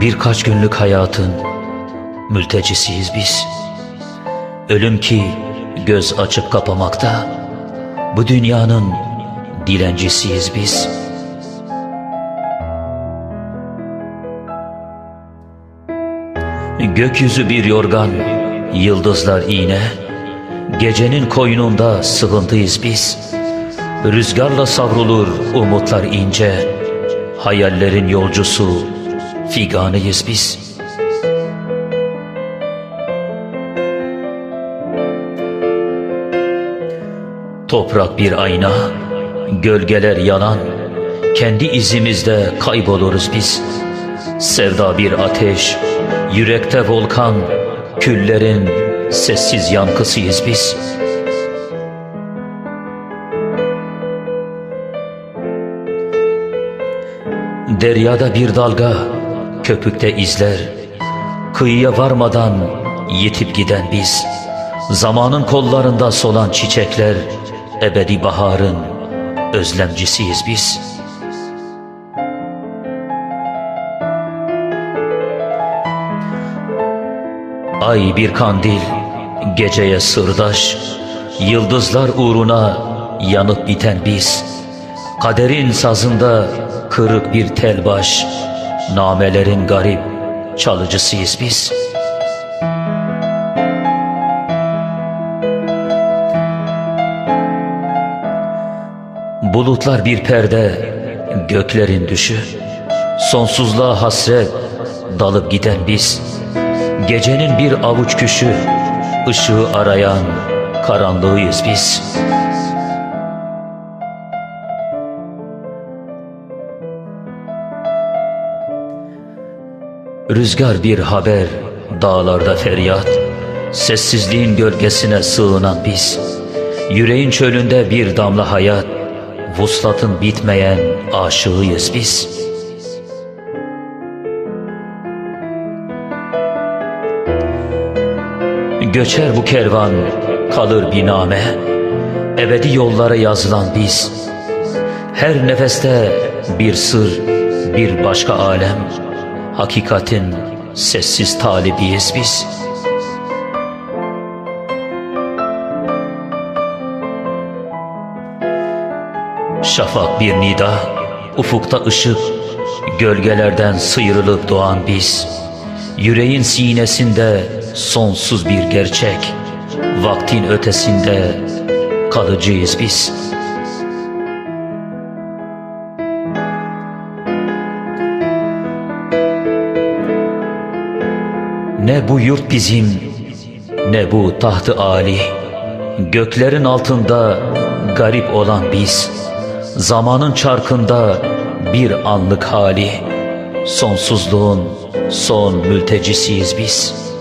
Birkaç günlük hayatın mültecisiyiz biz. Ölüm ki göz açıp kapamakta. Bu dünyanın dilencisiyiz biz. Gökyüzü bir yorgan, yıldızlar iğne. Gecenin koynunda sığındıyız biz. Rüzgarla savrulur umutlar ince. Hayallerin yolcusu figanıyız biz. Toprak bir ayna, gölgeler yanan, kendi izimizde kayboluruz biz. Sevda bir ateş, yürekte volkan, küllerin sessiz yankısıyız biz. Deryada bir dalga, köpükte izler, kıyıya varmadan yitip giden biz. Zamanın kollarında solan çiçekler, ebedi baharın özlemcisiyiz biz. Ay bir kandil, geceye sırdaş, yıldızlar uğruna yanıp biten biz. Kaderin sazında kırık bir tel baş, namelerin garip çalıcısıyız biz. Bulutlar bir perde, göklerin düşü, sonsuzluğa hasret dalıp giden biz. Gecenin bir avuç küşü, ışığı arayan karanlığıyız biz. Rüzgar bir haber, dağlarda feryat, sessizliğin gölgesine sığınan biz. Yüreğin çölünde bir damla hayat, vuslatın bitmeyen aşığıyız biz. Göçer bu kervan, kalır biname, ebedi yollara yazılan biz. Her nefeste bir sır, bir başka alem, hakikatin sessiz talibiyiz biz. Şafak bir nida, ufukta ışık, gölgelerden sıyrılıp doğan biz. Yüreğin sinesinde sonsuz bir gerçek, vaktin ötesinde kalıcıyız biz. Ne bu yurt bizim, ne bu tahtı Ali. Göklerin altında garip olan biz. Zamanın çarkında bir anlık hali. Sonsuzluğun son mültecisiyiz biz.''